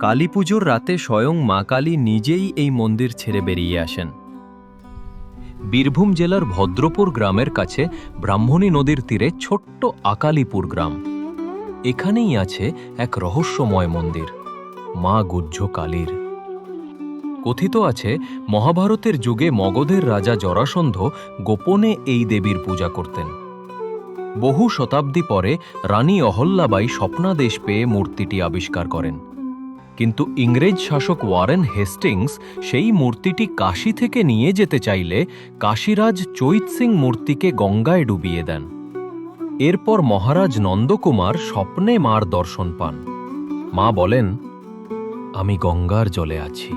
কালী পুজোর রাতে স্বয়ং মা কালী নিজেই এই মন্দির ছেড়ে বেরিয়ে আসেন। বীরভূম জেলার ভদ্রপুর গ্রামের কাছে ব্রাহ্মণী নদীর তীরে ছোট্ট আকালীপুর গ্রাম। এখানেই আছে এক রহস্যময় মন্দির, মা গুজ্জ কালীর। কথিত আছে, মহাভারতের যুগে মগধের রাজা জরাসন্ধ গোপনে এই দেবীর পূজা করতেন। বহু শতাব্দী পরে রানী অহল্যাবাই স্বপ্নাদেশ পেয়ে মূর্তিটি আবিষ্কার করেন। কিন্তু ইংরেজ শাসক ওয়ারেন হেস্টিংস সেই মূর্তিটি কাশী থেকে নিয়ে যেতে চাইলে কাশীরাজ চৈত সিং মূর্তিকে গঙ্গায় ডুবিয়ে দেন। এরপর মহারাজ নন্দকুমার স্বপ্নে মার দর্শন পান। মা বলেন, আমি গঙ্গার জলে আছি।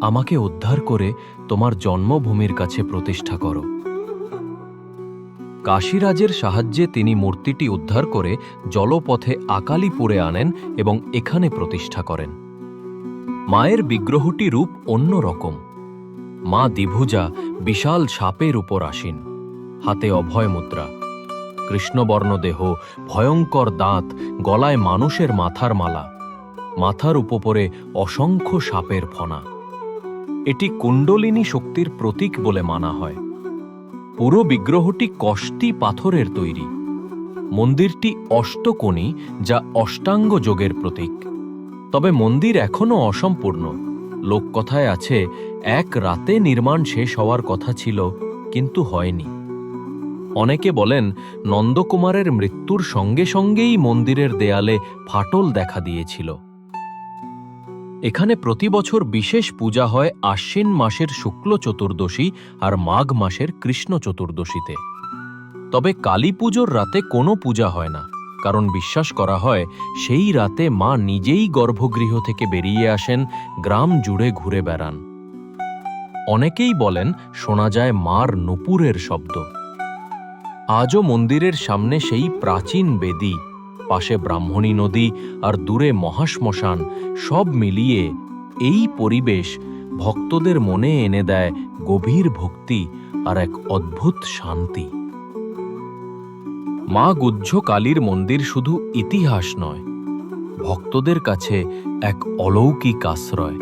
আমাকে উদ্ধার করে তোমার জন্মভূমির কাছে প্রতিষ্ঠা করো। কাশীরাজের সাহায্যে তিনি মূর্তিটি উদ্ধার করে জলপথে আকালিপুরে আনেন এবং এখানে প্রতিষ্ঠা করেন। মায়ের বিগ্রহটি রূপ অন্য রকম। মা দ্বিভুজা বিশাল সাপের উপর আসীন। হাতে অভয় মুদ্রা। কৃষ্ণবর্ণ দেহ, ভয়ঙ্কর দাঁত, গলায় মানুষের মাথার মালা। মাথার উপরে অসংখ্য সাপের ফনা। এটি কুণ্ডলিনী শক্তির প্রতীক বলে মানা হয়। পুরো বিগ্রহটি কষ্টি পাথরের তৈরি। মন্দিরটি অষ্টকোণী, যা অষ্টাঙ্গ যোগের প্রতীক। তবে মন্দির এখনও অসম্পূর্ণ। লোককথায় আছে, এক রাতে নির্মাণ শেষ হওয়ার কথা ছিল, কিন্তু হয়নি। অনেকে বলেন, নন্দকুমারের মৃত্যুর সঙ্গে সঙ্গেই মন্দিরের দেয়ালে ফাটল দেখা দিয়েছিল। এখানে প্রতি বছর বিশেষ পূজা হয় আশ্বিন মাসের শুক্ল চতুর্দশী আর মাঘ মাসের কৃষ্ণ চতুর্দশীতে। তবে কালী পুজোর রাতে কোনো পূজা হয় না, কারণ বিশ্বাস করা হয় সেই রাতে মা নিজেই গর্ভগৃহ থেকে বেরিয়ে আসেন, গ্রাম জুড়ে ঘুরে বেড়ান। অনেকেই বলেন, শোনা যায় মার নুপুরের শব্দ। আজও মন্দিরের সামনে সেই প্রাচীন বেদী পাশে ব্রাহ্মণী নদী আর দূরে মহাশ্মশান, সব মিলিয়ে এই পরিবেশ ভক্তদের মনে এনে দেয় গভীর ভক্তি আর এক অদ্ভুত শান্তি। মা গুজ্জ কালীর মন্দির শুধু ইতিহাস নয়, ভক্তদের কাছে এক অলৌকিক আশ্রয়।